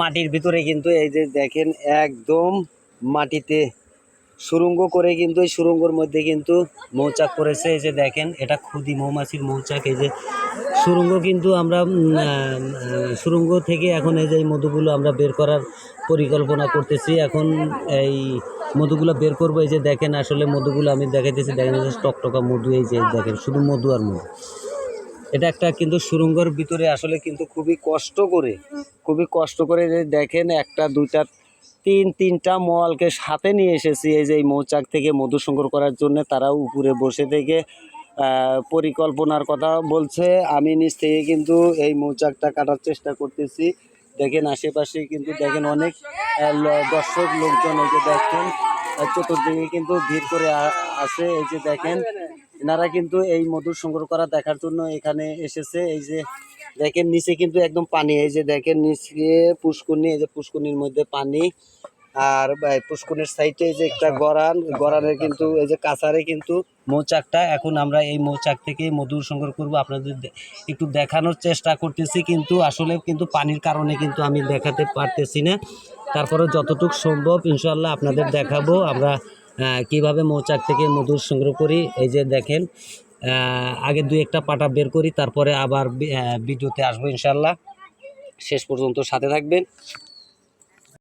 মাটির ভিতরে কিন্তু এই যে দেখেন একদম মাটিতে সুরঙ্গ করে কিন্তু এই সুরঙ্গর মধ্যে কিন্তু মৌচাক করেছে এই যে দেখেন, এটা খুদি মৌমাছির মৌচাক। এই যে সুরঙ্গ কিন্তু আমরা সুরঙ্গ থেকে এখন এই যে মধুগুলো আমরা বের করার পরিকল্পনা করতেছি। এখন এই মধুগুলো বের করব। এই যে দেখেন, আসলে মধুগুলো আমি দেখাইতেছি। দেখেন টকটকা মধু, এই যে দেখেন, শুধু মধু আর মধু। এটা একটা কিন্তু সুরঙ্গর ভিতরে আসলে কিন্তু খুবই কষ্ট করে, খুবই কষ্ট করে যে দেখেন একটা, দুইটা, তিন, তিনটা মলকে সাথে নিয়ে এসেছি এই যে এই মৌচাক থেকে মধু সংগ্রহ করার জন্য। তারা উপরে বসে থেকে পরিকল্পনার কথা বলছে। আমি নিচ থেকে কিন্তু এই মৌচাকটা কাটার চেষ্টা করতেছি। দেখেন আশেপাশে কিন্তু দেখেন অনেক দর্শক লোকজন এই যে দেখেন চতুর্দিকে কিন্তু ভিড় করে আছে এই যে দেখেন এনারা কিন্তু এই মধুর সংগ্রহ করা দেখার জন্য এখানে এসেছে। এই যে দেখেন, নিচে কিন্তু একদম পানি। এই যে দেখেন, নিচে পুষ্করণী, এই যে পুষ্করণীর মধ্যে পানি। আর এই পুষ্করণীর সাইডে এই যে একটা গরান, গরানের কিন্তু এই যে কাছারে কিন্তু মৌচাকটা। এখন আমরা এই মৌচাক থেকে মধুর সংগ্রহ করব। আপনাদের একটু দেখানোর চেষ্টা করতেছি, কিন্তু আসলে কিন্তু পানির কারণে কিন্তু আমি দেখাতে পারতেছি না। তারপরে যতটুকু সম্ভব ইনশাল্লাহ আপনাদের দেখাবো। আমরা কীভাবে মৌচাক থেকে মধু সংগ্রহ করি? এই যে দেখেন আগে দুই একটা পাটা বের করি, তারপরে আবার ভিডিওতে আসব ইনশাল্লাহ শেষ পর্যন্ত সাথে থাকবেন।